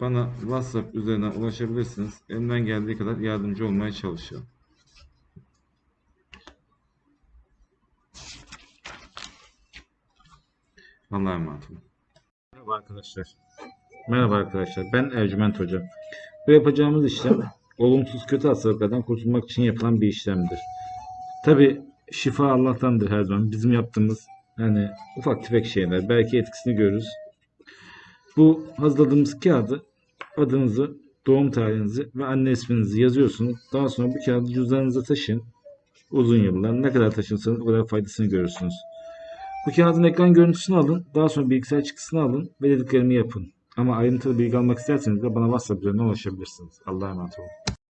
bana WhatsApp üzerinden ulaşabilirsiniz. Elimden geldiği kadar yardımcı olmaya çalışıyorum. Allah'a emanet olun. Merhaba arkadaşlar. Merhaba arkadaşlar. Ben Ercüment Hoca. Bu yapacağımız işlem olumsuz kötü hastalıklardan kurtulmak için yapılan bir işlemdir. Tabi şifa Allah'tandır her zaman. Bizim yaptığımız yani ufak tefek şeyler. Belki etkisini görürüz. Bu hazırladığımız kağıdı adınızı, doğum tarihinizi ve anne isminizi yazıyorsunuz. Daha sonra bu kağıdı cüzdanınıza taşıyın. Uzun yıllar ne kadar taşınsanız o kadar faydasını görürsünüz. Bu kağıdın ekran görüntüsünü alın. Daha sonra bilgisayar çıktısını alın ve dediklerimi yapın. Ama ayrıntılı bilgi almak isterseniz de bana WhatsApp üzerinden ulaşabilirsiniz. Allah'a emanet olun.